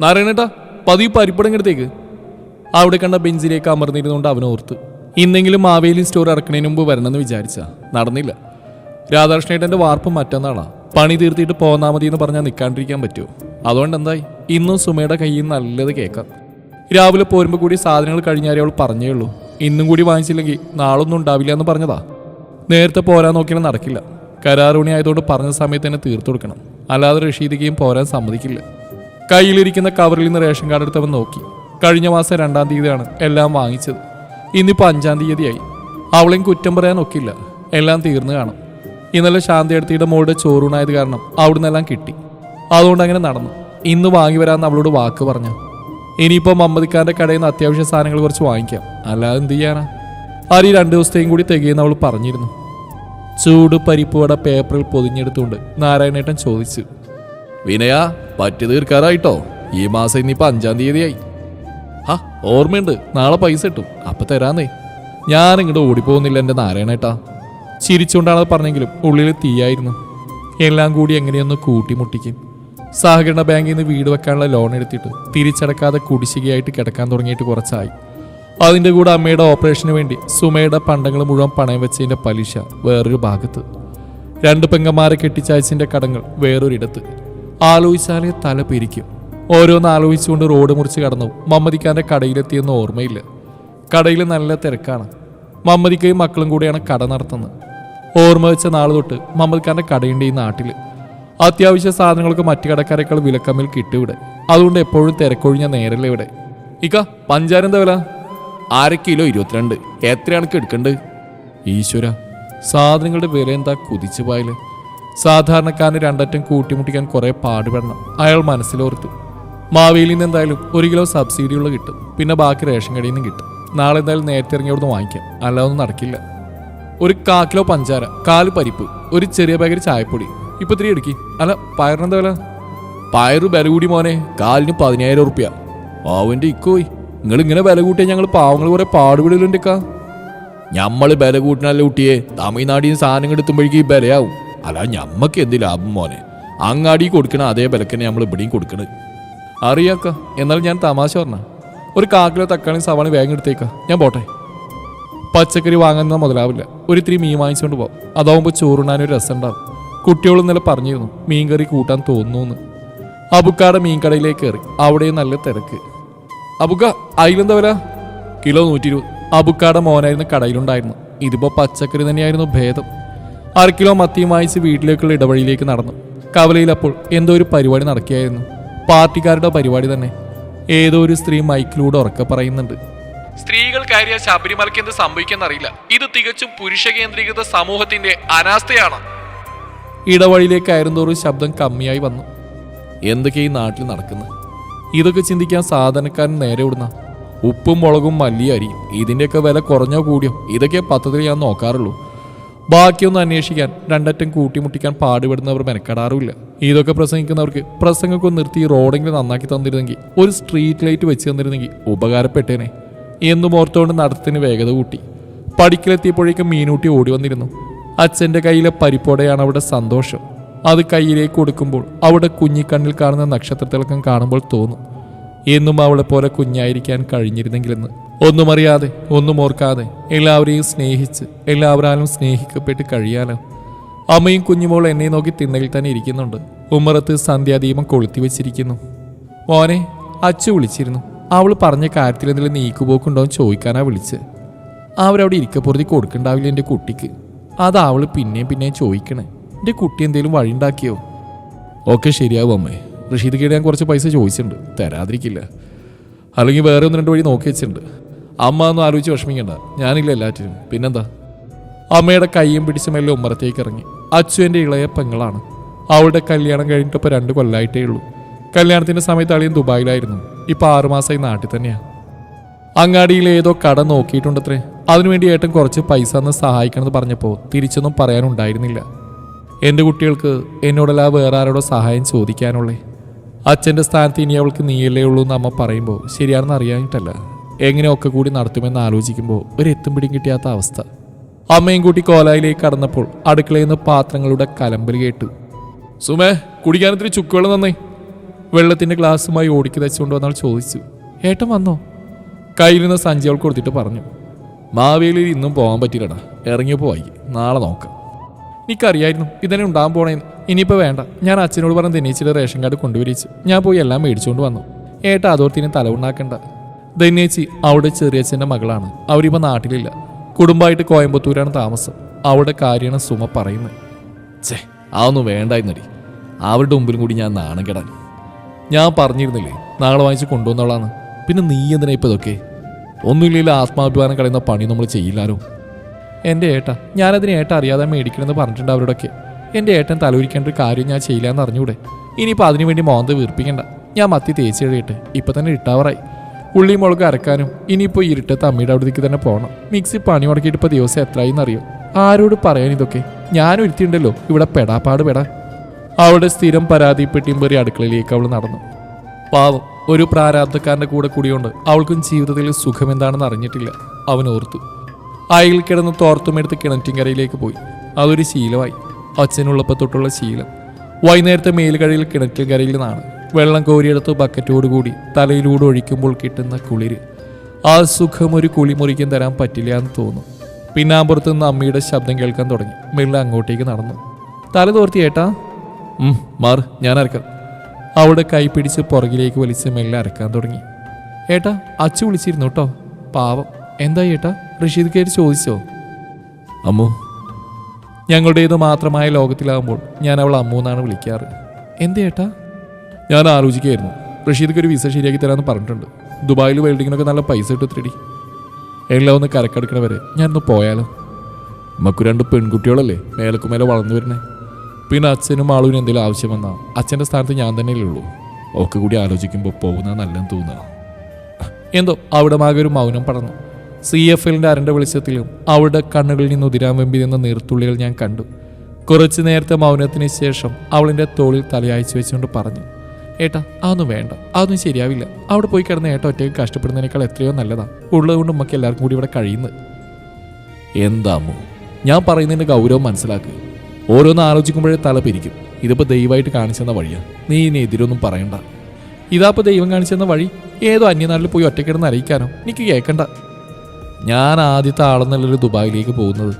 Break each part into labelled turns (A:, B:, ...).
A: നാരായണേട്ടാ പതിവ് പരിപ്പടങ്ങടുത്തേക്ക് അവിടെ കണ്ട ബെഞ്ചിലേക്ക് അമർന്നിരുന്നുകൊണ്ട് അവൻ ഓർത്ത്. ഇന്നെങ്കിലും മാവേലി സ്റ്റോർ ഇറക്കണതിന് മുമ്പ് വരണമെന്ന് വിചാരിച്ച. നടന്നില്ല. രാധാകൃഷ്ണേട്ടന്റെ വാർപ്പ് മറ്റന്നാളാ പണി തീർത്തിട്ട് പോന്നാ മതി എന്ന് പറഞ്ഞാൽ നിൽക്കാണ്ടിരിക്കാൻ പറ്റുമോ? അതുകൊണ്ട് എന്തായി ഇന്നും സുമയുടെ കയ്യിൽ നല്ലത് കേൾക്കാം. രാവിലെ പോരുമ്പോൾ കൂടി സാധനങ്ങൾ കഴിഞ്ഞാലേ അവൾ പറഞ്ഞേ ഉള്ളൂ. ഇന്നും കൂടി വാങ്ങിച്ചില്ലെങ്കിൽ നാളൊന്നും ഉണ്ടാവില്ല എന്ന് പറഞ്ഞതാ. നേരത്തെ പോരാൻ നോക്കിയാൽ നടക്കില്ല. കരാറുണി ആയതുകൊണ്ട് പറഞ്ഞ സമയത്ത് തന്നെ തീർത്തു കൊടുക്കണം. അല്ലാതെ റഷീദിക്കുകയും പോരാൻ സമ്മതിക്കില്ല. കയ്യിലിരിക്കുന്ന കവറിൽ നിന്ന് റേഷൻ കാർഡ് എടുത്തവൻ നോക്കി. കഴിഞ്ഞ മാസം രണ്ടാം തീയതിയാണ് എല്ലാം വാങ്ങിച്ചത്. ഇന്നിപ്പോൾ അഞ്ചാം തീയതിയായി. അവളെയും കുറ്റം പറയാൻ ഒക്കില്ല. എല്ലാം തീർന്നു കാണും. ഇന്നലെ ശാന്തി അടുത്തിയുടെ മോളുടെ ചോറൂണായത് കാരണം അവിടുന്ന് എല്ലാം കിട്ടി. അതുകൊണ്ട് അങ്ങനെ നടന്നു. ഇന്ന് വാങ്ങി വരാമെന്ന് അവളോട് വാക്ക് പറഞ്ഞു. ഇനിയിപ്പോൾ മമ്മദിക്കാരന്റെ കടയിൽ നിന്ന് അത്യാവശ്യ സാധനങ്ങൾ കുറച്ച് വാങ്ങിക്കാം. അല്ലാതെ എന്ത് ചെയ്യാനാ? അരി രണ്ട് ദിവസത്തെയും കൂടി തികയെന്ന് അവൾ പറഞ്ഞിരുന്നു. ചൂട് പരിപ്പുവട പേപ്പറിൽ പൊതിഞ്ഞെടുത്തുകൊണ്ട് നാരായണേട്ടൻ ചോദിച്ചു. വിനയ പറ്റി തീർക്കാറായിട്ടോ? ഈ മാസം ഇനിയിപ്പോ അഞ്ചാം തീയതിയായി. ആ ഓർമ്മയുണ്ട്. നാളെ പൈസ കിട്ടും. അപ്പൊ തരാന്നേ. ഞാൻ ഇങ്ങോട്ട് ഓടിപ്പോകുന്നില്ല എന്റെ നാരായണേട്ടാ. ചിരിച്ചുകൊണ്ടാണ് പറഞ്ഞെങ്കിലും ഉള്ളിൽ തീയായിരുന്നു. എല്ലാം കൂടി എങ്ങനെയൊന്ന് കൂട്ടിമുട്ടിക്കും. സഹകരണ ബാങ്കിൽ നിന്ന് വീട് വെക്കാനുള്ള ലോൺ എടുത്തിട്ട് തിരിച്ചടക്കാതെ കുടിശ്ശികയായിട്ട് കിടക്കാൻ തുടങ്ങിയിട്ട് കുറച്ചായി. അതിന്റെ കൂടെ അമ്മയുടെ ഓപ്പറേഷന് വേണ്ടി സുമയുടെ പണ്ടങ്ങൾ മുഴുവൻ പണയം വെച്ചതിന്റെ പലിശ വേറൊരു ഭാഗത്ത്. രണ്ട് പെങ്ങന്മാരെ കെട്ടിച്ചയച്ചതിന്റെ കടങ്ങൾ വേറൊരിടത്ത്. ആലോചിച്ചാലേ തല പിരിക്കും. ഓരോന്ന് ആലോചിച്ചുകൊണ്ട് റോഡ് മുറിച്ച് കടന്നു മമ്മദിക്കാന്റെ കടയിലെത്തിയെന്ന് ഓർമ്മയില്ല. കടയിൽ നല്ല തിരക്കാണ്. മമ്മദിക്കയും മക്കളും കൂടിയാണ് കട നടത്തുന്നത്. ഓർമ്മ വെച്ച നാൾ തൊട്ട് മമ്മദിക്കാന്റെ കടയുണ്ട് ഈ നാട്ടിൽ അത്യാവശ്യ സാധനങ്ങൾക്ക് മറ്റു കടക്കാരെക്കാൾ വിലക്കമ്മിൽ കിട്ടും ഇവിടെ. അതുകൊണ്ട് എപ്പോഴും തിരക്കൊഴിഞ്ഞ നേരല്ലേ ഇവിടെ. ഇക്ക പഞ്ചാര എന്താ വില? അര കിലോ ഇരുപത്തിരണ്ട്. എത്രയാണ് എടുക്കണ്ട്? ഈശ്വര സാധനങ്ങളുടെ വില എന്താ കുതിച്ചു പോയാൽ? സാധാരണക്കാരന് രണ്ടറ്റം കൂട്ടിമുട്ടിക്കാൻ കുറേ പാടുപെടണം അയാൾ മനസ്സിലോർത്തു. മാവേലിയിൽ നിന്ന് എന്തായാലും ഒരു കിലോ സബ്സിഡിയുള്ള കിട്ടും. പിന്നെ ബാക്കി റേഷൻ കടയിൽ നിന്നും കിട്ടും. നാളെ എന്തായാലും നേരത്തെ ഇറങ്ങി അവിടുന്ന് വാങ്ങിക്കാം. അല്ലാതൊന്നും നടക്കില്ല. ഒരു കാ കിലോ പഞ്ചാര കാൽ പരിപ്പ് ഒരു ചെറിയ പാക്കറ്റ് ചായപ്പൊടി. ഇപ്പൊ ഇത്തിരി എടുക്കി. അല്ല പയറിനെന്താ വില? പയറ് വില കൂടി മോനെ. കാലിന് പതിനായിരം റുപ്യ പാവന്റെ ഇക്കോയി നിങ്ങൾ ഇങ്ങനെ വില കൂട്ടിയാൽ ഞങ്ങൾ പാവങ്ങൾ കുറെ പാടുപെടലുണ്ട് കാ. ഞമ്മൾ ബല കൂട്ടിനല്ല കുട്ടിയെ. തമിഴ്നാട്ടിൽ നിന്ന് സാധനങ്ങൾ എത്തുമ്പോഴേക്ക് ഈ ബലയാവും അല്ല ഞമ്മക്ക് എന്ത് ലാഭം മോനെ? അങ്ങാടി കൊടുക്കണ അതേ വിലക്കനെ നമ്മൾ ഇവിടെയും കൊടുക്കണത് അറിയാക്ക എന്നാൽ ഞാൻ തമാശ പറഞ്ഞ. ഒരു കാക്കിലോ തക്കാളി സവാളി വേഗം എടുത്തേക്ക. ഞാൻ പോട്ടെ. പച്ചക്കറി വാങ്ങുന്ന മുതലാവില്ല. ഒരു ഇത്തിരി മീൻ വാങ്ങിച്ചുകൊണ്ട് പോകാം അതാവുമ്പോൾ ചോറുണ്ണാനൊരു രസം ഉണ്ടാവും. കുട്ടികൾ ഇന്നലെ പറഞ്ഞിരുന്നു മീൻ കറി കൂട്ടാൻ തോന്നുന്നു അബുക്കാടെ മീൻ കടയിലേക്ക് കയറി. അവിടെ നല്ല തിരക്ക്. അബുക്ക അതിലെന്താ വില? കിലോ നൂറ്റി ഇരുപത് അബുക്കാടെ മോനായിരുന്നു കടയിലുണ്ടായിരുന്നു ഇതിപ്പോ പച്ചക്കറി തന്നെയായിരുന്നു ഭേദം. അര കിലോ മത്തിയും വാങ്ങിച്ച് വീട്ടിലേക്കുള്ള ഇടവഴിയിലേക്ക് നടന്നു. കവലയിൽ അപ്പോൾ എന്തോ ഒരു പരിപാടി നടക്കുകയായിരുന്നു. പാർട്ടിക്കാരുടെ പരിപാടി തന്നെ. ഏതോ ഒരു സ്ത്രീ മൈക്കിലൂടെ ഉറക്കെ പറയുന്നുണ്ട്. സ്ത്രീകൾ കയറിയ ശബരിമലയ്ക്ക് എന്ത് സംഭവിക്കുന്നറിയില്ല ഇത് തികച്ചും പുരുഷ കേന്ദ്രീകൃത സമൂഹത്തിന്റെ അനാസ്ഥയാണ്. ഇടവഴിയിലേക്ക് കയറുന്തോറും ശബ്ദം കമ്മിയായി വന്നു. എന്തൊക്കെ ഈ നാട്ടിൽ നടക്കുന്നത്? ഇതൊക്കെ ചിന്തിക്കാൻ സാധനക്കാരൻ നേരെ വിടുന്ന ഉപ്പും മുളകും മല്ലിയും അരിയും. ഇതിന്റെയൊക്കെ വില കുറഞ്ഞോ കൂടിയോ? ഇതൊക്കെ പദ്ധതി ഞാൻ നോക്കാറുള്ളൂ. ബാക്കിയൊന്നും അന്വേഷിക്കാൻ രണ്ടറ്റം കൂട്ടിമുട്ടിക്കാൻ പാടുപെടുന്നവർ മെനക്കെടാറുമില്ല. ഇതൊക്കെ പ്രസംഗിക്കുന്നവർക്ക് പ്രസംഗമൊക്കെ നിർത്തി റോഡെങ്കിലും നന്നാക്കി തന്നിരുന്നെങ്കിൽ ഒരു സ്ട്രീറ്റ് ലൈറ്റ് വെച്ച് തന്നിരുന്നെങ്കിൽ ഉപകാരപ്പെട്ടേനെ. എന്നും ഓർത്തുകൊണ്ട് നടത്തിന് വേഗത കൂട്ടി. പടിക്കലെത്തിയപ്പോഴേക്കും മീനൂട്ടി ഓടി വന്നിരുന്നു. അച്ഛന്റെ കയ്യിലെ പരിപ്പോടെയാണ് അവിടെ സന്തോഷം. അത് കയ്യിലേക്ക് കൊടുക്കുമ്പോൾ അവിടെ കുഞ്ഞിക്കണ്ണിൽ കാണുന്ന നക്ഷത്രത്തിളക്കം കാണുമ്പോൾ തോന്നും. എന്നും അവളെ പോലെ കുഞ്ഞായിരിക്കാൻ കഴിഞ്ഞിരുന്നെങ്കിലെന്ന്. ഒന്നും അറിയാതെ ഒന്നും ഓർക്കാതെ എല്ലാവരെയും സ്നേഹിച്ച് എല്ലാവരാലും സ്നേഹിക്കപ്പെട്ട് കഴിയാനോ? അമ്മയും കുഞ്ഞുമോൾ എന്നെ നോക്കി തിണ്ണയിൽ തന്നെ ഇരിക്കുന്നുണ്ട്. ഉമ്മറത്ത് സന്ധ്യാദീപം കൊളുത്തി വെച്ചിരിക്കുന്നു. മോനെ അച്ചു വിളിച്ചിരുന്നു. അവൾ പറഞ്ഞ കാര്യത്തിൽ എന്തെങ്കിലും നീക്കുപോക്കുണ്ടോ എന്ന് ചോദിക്കാനാ വിളിച്ച് അവരവിടെ ഇരിക്കപ്പുറത്തി കൊടുക്കണ്ടാവില്ല എന്റെ കുട്ടിക്ക്. അത് അവൾ പിന്നെയും പിന്നെയും ചോദിക്കണേ. എന്റെ കുട്ടി എന്തെങ്കിലും വഴി ഉണ്ടാക്കിയോ ഓക്കെ ശരിയാവും അമ്മേ. റഷീദ് കേട് ഞാൻ കുറച്ച് പൈസ ചോദിച്ചിട്ടുണ്ട്. തരാതിരിക്കില്ല. അല്ലെങ്കിൽ വേറെ ഒന്ന് രണ്ട് വഴി നോക്കി വെച്ചിട്ടുണ്ട്. അമ്മ ഒന്നും ആലോചിച്ച് വിഷമിക്കണ്ട. ഞാനില്ല എല്ലാറ്റിനും. പിന്നെന്താ? അമ്മയുടെ കൈയും പിടിച്ച് മെല്ലെ ഉമ്മറത്തേക്ക് ഇറങ്ങി. അച്ചു എന്റെ ഇളയ പെങ്ങളാണ്. അവളുടെ കല്യാണം കഴിഞ്ഞിട്ടിപ്പോൾ രണ്ട് കൊല്ലമായിട്ടേ ഉള്ളൂ. കല്യാണത്തിന്റെ സമയത്ത് അളിയൻ ദുബായിലായിരുന്നു. ഇപ്പോൾ ആറുമാസമായി നാട്ടിൽ തന്നെയാണ് അങ്ങാടിയിൽ ഏതോ കട നോക്കിയിട്ടുണ്ടത്രേ. അതിനുവേണ്ടി ഏട്ടൻ കുറച്ച് പൈസ എന്ന് സഹായിക്കണമെന്ന് പറഞ്ഞപ്പോൾ തിരിച്ചൊന്നും പറയാനുണ്ടായിരുന്നില്ല. എന്റെ കുട്ടികൾക്ക് എന്നോടല്ല വേറെ ആരോടോ സഹായം ചോദിക്കാനുള്ളേ. അച്ഛന്റെ സ്ഥാനത്ത് ഇനി അവൾക്ക് നീയല്ലേ ഉള്ളൂ എന്ന് അമ്മ പറയുമ്പോൾ ശരിയാണെന്ന് അറിയാനിട്ടല്ല എങ്ങനെയൊക്കെ കൂടി നടത്തുമെന്ന് ആലോചിക്കുമ്പോൾ ഒരു എത്തും പിടിയും കിട്ടിയാത്ത അവസ്ഥ. അമ്മയും കൂട്ടി കോലായിലേക്ക് കടന്നപ്പോൾ അടുക്കളയിൽ നിന്ന് പാത്രങ്ങളുടെ കലമ്പൽ കേട്ടു സുമേ കുടിക്കാൻ ചുക്കുകൾ നന്നേ വെള്ളത്തിന്റെ ഗ്ലാസ്സുമായി ഓടിക്കി തച്ചുകൊണ്ട് വന്നാൽ ചോദിച്ചു ഏട്ടൻ വന്നോ? കയ്യിൽ നിന്ന് സഞ്ചി അവൾ കൊടുത്തിട്ട് പറഞ്ഞു മാവേലിയിൽ ഇന്നും പോകാൻ പറ്റില്ലടാ. ഇറങ്ങിയപ്പോൾ നാളെ നോക്കാം. എനിക്കറിയായിരുന്നു ഇതന്നെ ഉണ്ടാകാൻ പോണേന്ന്. ഇനിയിപ്പോൾ വേണ്ട. ഞാൻ അച്ഛനോട് പറഞ്ഞ് ദിനേച്ചിയുടെ റേഷൻ കാർഡ് കൊണ്ടുവരിച്ചു ഞാൻ പോയി എല്ലാം മേടിച്ചുകൊണ്ട് വന്നു. ഏട്ട അതോർത്തിനെ തല ഉണ്ടാക്കണ്ട ദിനേച്ചി അവിടെ ചെറിയച്ഛന്റെ മകളാണ്. അവരിപ്പോൾ നാട്ടിലില്ല. കുടുംബമായിട്ട് കോയമ്പത്തൂരാണ് താമസം. അവിടെ കാര്യമാണ് സുമ പറയുന്നത്. ചേ അതൊന്നും വേണ്ടായിരുന്നടി. അവരുടെ മുമ്പിലും കൂടി ഞാൻ നാണം കെടാൻ. ഞാൻ പറഞ്ഞിരുന്നില്ലേ നാളെ വാങ്ങിച്ച് കൊണ്ടുവന്നോളാണ് പിന്നെ നീ എന്തിനാ ഇപ്പം ഇതൊക്കെ? ഒന്നുമില്ലെങ്കിൽ ആത്മാഭിമാനം കളയുന്ന പണി നമ്മൾ ചെയ്യില്ലാരോ എന്റെ ഏട്ട ഞാനതിന് ഏട്ട അറിയാതെ മേടിക്കണമെന്ന് പറഞ്ഞിട്ടുണ്ട് അവരോടൊക്കെ. എന്റെ ഏട്ടൻ തലവരിക്കേണ്ട ഒരു കാര്യം ഞാൻ ചെയ്യില്ല എന്ന് അറിഞ്ഞൂടെ? ഇനിയിപ്പോൾ അതിനു വേണ്ടി മോന്ത വീർപ്പിക്കണ്ട. ഞാൻ മത്തി തേച്ച് കഴിയട്ടെ. ഇപ്പം തന്നെ ഇട്ടാവറായി. ഉള്ളി മുളക് അരക്കാനും ഇനിയിപ്പോൾ ഇരുട്ടത്ത് അമ്മയുടെ അവിടത്തേക്ക് തന്നെ പോകണം മിക്സി പണി മുടക്കിയിട്ട് ഇപ്പോൾ ദിവസം എത്രയെന്ന് അറിയോ ആരോട് പറയാൻ ഇതൊക്കെ? ഞാൻ ഒരുത്തിയുണ്ടല്ലോ. ഇവിടെ പെടാപ്പാട് പെടാൻ അവിടെ സ്ഥിരം പരാതിപ്പെട്ടിയും പേറി അടുക്കളയിലേക്ക് അവൾ നടന്നു. പാവം ഒരു പ്രാരാബ്ധക്കാരന്റെ കൂടെ കൂടിയോണ്ട് അവൾക്കും ജീവിതത്തിൽ സുഖം എന്താണെന്ന് അറിഞ്ഞിട്ടില്ല. അവൻ ഓർത്തു. അയൽ കിടന്ന് തോർത്തുമെടുത്ത് കിണറ്റിൻകരയിലേക്ക് പോയി. അതൊരു ശീലമായി. അച്ഛനുള്ളപ്പോൾ തൊട്ടുള്ള ശീലം. വൈകുന്നേരത്തെ മേലുകഴയിൽ കിണറ്റിൽ കരയിൽ നിന്നാണ് വെള്ളം കോരിയെടുത്ത് ബക്കറ്റോടുകൂടി തലയിലൂടെ ഒഴിക്കുമ്പോൾ കിട്ടുന്ന കുളിര്. ആ സുഖം ഒരു കുളിമുറിക്കും തരാൻ പറ്റില്ല എന്ന് തോന്നുന്നു പിന്നാമ്പുറത്ത് നിന്ന് അമ്മയുടെ ശബ്ദം കേൾക്കാൻ തുടങ്ങി. മെല്ലെ അങ്ങോട്ടേക്ക് നടന്നു. തല തോർത്തി ഏട്ടാ. മാർ ഞാൻ അരക്കാം. അവിടെ കൈ പിടിച്ച് പുറകിലേക്ക് വലിച്ച് മെല്ലെ അരക്കാൻ തുടങ്ങി. ഏട്ടാ അച്ചു വിളിച്ചിരുന്നു കേട്ടോ. പാവം. എന്തായി ഏട്ടാ? റഷീദ് കയറി ചോദിച്ചോ? അമ്മു ഞങ്ങളുടേത് മാത്രമായ ലോകത്തിലാകുമ്പോൾ ഞാൻ അവൾ അമ്മു എന്നാണ് വിളിക്കാറ്. എന്ത് ചേട്ടാ? ഞാൻ ആലോചിക്കുകയായിരുന്നു. റഷീദ്ക്ക് ഒരു വിസ ശരിയാക്കി തരാമെന്ന് പറഞ്ഞിട്ടുണ്ട്. ദുബായിൽ വെൽഡിങ്ങിനൊക്കെ നല്ല പൈസ കിട്ടുത്തിരി എല്ലാം ഒന്ന് കരക്കെടുക്കണ വരെ ഞാനൊന്ന് പോയാലോ? നമുക്ക് രണ്ട് പെൺകുട്ടികളല്ലേ മേലക്കുമേലെ വളർന്നു വരണേ പിന്നെ അച്ഛനും ആളുവിനും എന്തെങ്കിലും ആവശ്യം വന്നാൽ അച്ഛന്റെ സ്ഥാനത്ത് ഞാൻ തന്നെയല്ലേ ഉള്ളൂ. ഒക്കെ കൂടി ആലോചിക്കുമ്പോൾ പോകുന്ന നല്ലതെന്ന് തോന്നുക എന്തോ അവിടെ ഒരു മൗനം പടർന്നു. സി എഫ് എല്ലിന്റെ അരണ്ട വെളിച്ചത്തിലും അവളുടെ കണ്ണുകളിൽ നിന്ന് ഉതിരാൻ വെമ്പി നിന്ന നീർത്തുള്ളികൾ ഞാൻ കണ്ടു. കുറച്ചു നേരത്തെ മൗനത്തിന് ശേഷം അവളിന്റെ തോളിൽ തലയാഴ്ച വെച്ചുകൊണ്ട് പറഞ്ഞു ഏട്ടാ അതൊന്നും വേണ്ട അതൊന്നും ശരിയാവില്ല. അവിടെ പോയി കിടന്ന് ഏട്ട ഒറ്റയ്ക്ക് കഷ്ടപ്പെടുന്നതിനേക്കാൾ എത്രയോ നല്ലതാണ് ഉള്ളതുകൊണ്ട് നമുക്ക് എല്ലാവർക്കും കൂടി ഇവിടെ കഴിയുന്നത്. എന്താമോ ഞാൻ പറയുന്നതിന്റെ ഗൗരവം മനസ്സിലാക്കുക ഓരോന്ന് ആലോചിക്കുമ്പോഴേ തല പിരിക്കും. ഇതിപ്പോൾ ദൈവമായിട്ട് കാണിച്ചെന്ന വഴിയാണ് നീ ഇനി എതിരൊന്നും പറയണ്ട. ഇതാപ്പോൾ ദൈവം കാണിച്ചെന്ന വഴി? ഏതോ അന്യനാട്ടിൽ പോയി ഒറ്റക്കിടന്ന് അറിയിക്കാനോ എനിക്ക് കേൾക്കണ്ട ഞാൻ ആദ്യത്തെ ആളെന്നല്ലൊരു ദുബായിലേക്ക് പോകുന്നത്?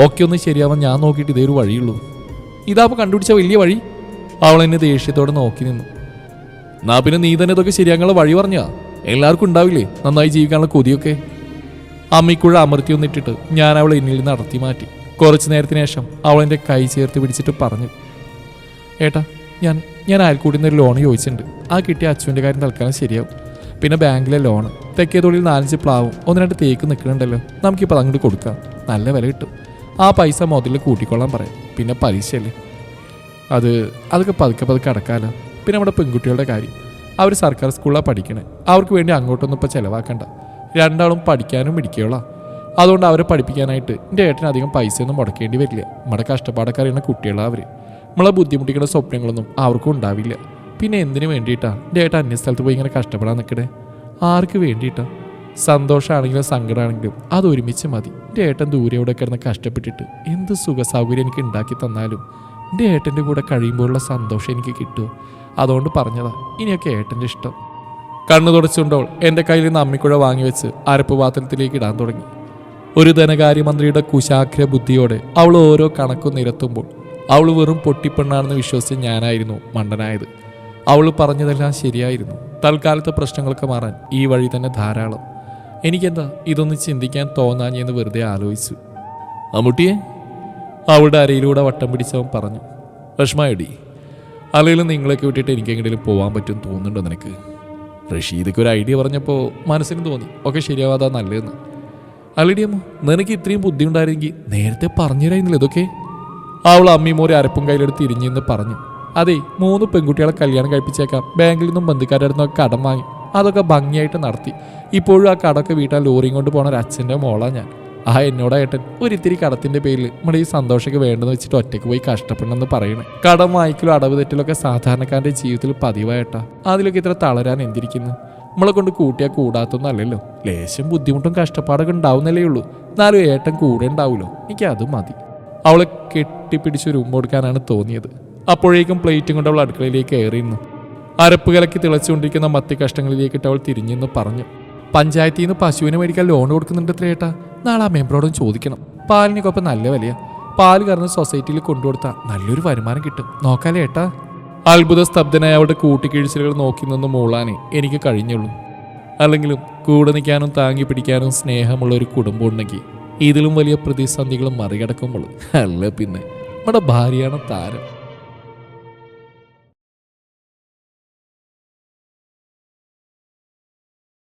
A: ഓക്കെ ഒന്ന് ശരിയാവാൻ ഞാൻ നോക്കിയിട്ട് ഇതേ ഒരു വഴിയുള്ളൂ. ഇതാപ്പോൾ കണ്ടുപിടിച്ച വലിയ വഴി. അവൾ എന്നെ ദേഷ്യത്തോടെ നോക്കി നിന്നു. എന്നാ പിന്നെ നീ തന്നെ ഇതൊക്കെ ശരിയാക്കാനുള്ള വഴി പറഞ്ഞാ? എല്ലാവർക്കും ഉണ്ടാവില്ലേ? നന്നായി ജീവിക്കാനുള്ള കൊതിയൊക്കെ? അമ്മിക്കുഴ അമർത്തി ഒന്നിട്ടിട്ട് ഞാൻ അവളെ എന്നിൽ നടത്തി മാറ്റി. കുറച്ച് നേരത്തിന് ശേഷം അവൾ എന്റെ കൈ ചേർത്ത് പിടിച്ചിട്ട് പറഞ്ഞു. ഏട്ടാ ഞാൻ ഞാൻ അയൽക്കൂട്ടിൽ നിന്ന് ഒരു ലോൺ ചോദിച്ചിട്ടുണ്ട്. ആ കിട്ടിയ അച്ഛന്റെ കാര്യം തൽക്കാലം ശരിയാവും. പിന്നെ ബാങ്കിലെ ലോൺ തൊഴിൽ നാലഞ്ച് പ്ലാവും ഒന്ന് രണ്ട് തേക്ക് നിൽക്കുന്നുണ്ടല്ലോ നമുക്കിപ്പോൾ അങ്ങോട്ട് കൊടുക്കാം. നല്ല വില കിട്ടും. ആ പൈസ മുതലിൽ കൂട്ടിക്കൊള്ളാൻ പറയാം. പിന്നെ പലിശയല്ലേ? അത് അതൊക്കെ പതുക്കെ പതുക്കെ അടക്കാലോ. പിന്നെ നമ്മുടെ പെൺകുട്ടികളുടെ കാര്യം. അവർ സർക്കാർ സ്കൂളിലാണ് പഠിക്കണേ. അവർക്ക് വേണ്ടി അങ്ങോട്ടൊന്നും ഇപ്പോൾ ചിലവാക്കണ്ട. രണ്ടാളും പഠിക്കാനും മിടിക്കുകയുള്ളൂ അതുകൊണ്ട് അവരെ പഠിപ്പിക്കാനായിട്ട് എന്റെ ഏട്ടന് അധികം പൈസയൊന്നും മുടക്കേണ്ടി വരില്ല. നമ്മുടെ കഷ്ടപ്പാടൊക്കെ അറിയുന്ന കുട്ടികളാണ് അവർ നമ്മളെ ബുദ്ധിമുട്ടിക്കുന്ന സ്വപ്നങ്ങളൊന്നും അവർക്കും ഉണ്ടാവില്ല. പിന്നെ എന്തിനു വേണ്ടിയിട്ടാണ് എന്റെ ഏട്ടൻ അന്യ സ്ഥലത്ത് പോയി ഇങ്ങനെ കഷ്ടപ്പെടാൻ നിൽക്കണേ ആർക്ക് വേണ്ടിയിട്ടാ? സന്തോഷമാണെങ്കിലും സങ്കടമാണെങ്കിലും അത് ഒരുമിച്ച് മതി. എന്റെ ഏട്ടൻ ദൂരെ ഇവിടെ കിടന്ന് കഷ്ടപ്പെട്ടിട്ട് എന്ത് സുഖ സൗകര്യം എനിക്ക് ഉണ്ടാക്കി തന്നാലും എന്റെ ഏട്ടന്റെ കൂടെ കഴിയുമ്പോഴുള്ള സന്തോഷം എനിക്ക് കിട്ടുമോ അതുകൊണ്ട് പറഞ്ഞതാ. ഇനിയൊക്കെ ഏട്ടന്റെ ഇഷ്ടം. കണ്ണു തുടച്ചുകൊണ്ടോൾ എന്റെ കയ്യിൽ നിന്ന് അമ്മിക്കുഴ വാങ്ങിവെച്ച് അരപ്പ് പാത്രത്തിലേക്ക് ഇടാൻ തുടങ്ങി. ഒരു ധനകാര്യമന്ത്രിയുടെ കുശാഗ്ര ബുദ്ധിയോടെ അവൾ ഓരോ കണക്കും നിരത്തുമ്പോൾ അവൾ വെറും പൊട്ടിപ്പെണ്ണാണെന്ന് വിശ്വസിച്ച് ഞാനായിരുന്നു മണ്ടനായത്. അവൾ പറഞ്ഞതെല്ലാം ശരിയായിരുന്നു. തൽക്കാലത്തെ പ്രശ്നങ്ങളൊക്കെ മാറാൻ ഈ വഴി തന്നെ ധാരാളം. എനിക്കെന്താ ഇതൊന്ന് ചിന്തിക്കാൻ തോന്നാഞ്ഞെന്ന് വെറുതെ ആലോചിച്ചു. അമ്മൂട്ടിയെ അവളുടെ അരയിലൂടെ വട്ടം പിടിച്ചവൻ പറഞ്ഞു വിഷമായടി അല്ലെങ്കിൽ നിങ്ങളൊക്കെ വിട്ടിട്ട് എനിക്ക് എങ്ങനെയും പോകാൻ പറ്റും തോന്നുന്നുണ്ടോ നിനക്ക്? റഷീദക്ക് ഒരു ഐഡിയ പറഞ്ഞപ്പോൾ മനസ്സിന് തോന്നി ഒക്കെ ശരിയാവാതാ നല്ലതെന്ന്. അല്ലടിയമ്മ നിനക്ക് ഇത്രയും ബുദ്ധി ഉണ്ടായിരുന്നെങ്കിൽ നേരത്തെ പറഞ്ഞുതരായിരുന്നില്ല ഇതൊക്കെ? അവൾ അമ്മിമോരെ അരപ്പും കയ്യിലെടുത്ത് ഇരിഞ്ഞെന്ന് പറഞ്ഞു അതെ മൂന്ന് പെൺകുട്ടികളെ കല്യാണം കഴിപ്പിച്ചേക്കാം. ബാങ്കിൽ നിന്നും ബന്ധുക്കാരായിരുന്നു കടം വാങ്ങി. അതൊക്കെ ഭംഗിയായിട്ട് നടത്തി. ഇപ്പോഴും ആ കടമൊക്കെ വീട്ടാൻ ലോറിയും കൊണ്ട് പോണ ഒരു അച്ഛന്റെ മോളാണ് ഞാൻ. ആ എന്നോട് ഏട്ടൻ ഒരിത്തിരി കടത്തിന്റെ പേരിൽ നമ്മുടെ ഈ സന്തോഷമൊക്കെ വേണ്ടെന്ന് വെച്ചിട്ട് ഒറ്റയ്ക്ക് പോയി കഷ്ടപ്പെടണമെന്ന് പറയണേ. കടം വാങ്ങിക്കലും അടവ് തെറ്റിലൊക്കെ സാധാരണക്കാരന്റെ ജീവിതത്തിൽ പതിവായിട്ടാ. അതിലൊക്കെ ഇത്ര തളരാൻ എന്തിരിക്കുന്നു? നമ്മളെ കൊണ്ട് കൂട്ടിയാൽ കൂടാത്തൊന്നും അല്ലല്ലോ. ലേശം ബുദ്ധിമുട്ടും കഷ്ടപ്പാടൊക്കെ ഉണ്ടാവുന്നല്ലേ ഉള്ളൂ. എന്നാലും ഏട്ടൻ കൂടെ ഉണ്ടാവുമല്ലോ. എനിക്ക് അത് മതി. അവളെ കെട്ടിപ്പിടിച്ച് ഒരു ഉമ്മ കൊടുക്കാനാണ് തോന്നിയത്. അപ്പോഴേക്കും പ്ലേറ്റും കൊണ്ട് അവൾ അടുക്കളയിലേക്ക് കയറിയിരുന്നു. അരപ്പ് കലക്കി തിളച്ചുകൊണ്ടിരിക്കുന്ന മത്തി കഷ്ടങ്ങളിലേക്കിട്ട് അവൾ തിരിഞ്ഞെന്ന് പറഞ്ഞു. പഞ്ചായത്തിൽ നിന്ന് പശുവിനെ മേടിക്കാൻ ലോൺ കൊടുക്കുന്നുണ്ട് എത്രയേട്ടാ നാളെ ആ മെമ്പറോടും ചോദിക്കണം പാലിനൊക്കെ നല്ല വിലയാ. പാൽ കറന്ന് സൊസൈറ്റിയിൽ കൊണ്ടുകൊടുത്താൽ നല്ലൊരു വരുമാനം കിട്ടും. നോക്കാലേ ഏട്ടാ. അത്ഭുത സ്തബ്ധനായ അവളുടെ കൂട്ടിക്കിഴിച്ചിലുകൾ നോക്കി നിന്ന് മൂളാനേ. എനിക്ക് കഴിഞ്ഞുള്ളൂ. അല്ലെങ്കിലും കൂടെ നിൽക്കാനും താങ്ങി പിടിക്കാനും സ്നേഹമുള്ള ഒരു കുടുംബം ഉണ്ടെങ്കിൽ ഇതിലും വലിയ പ്രതിസന്ധികളും മറികടക്കുമ്പോൾ അല്ല പിന്നെ. നമ്മുടെ ഭാര്യയാണ് താരം.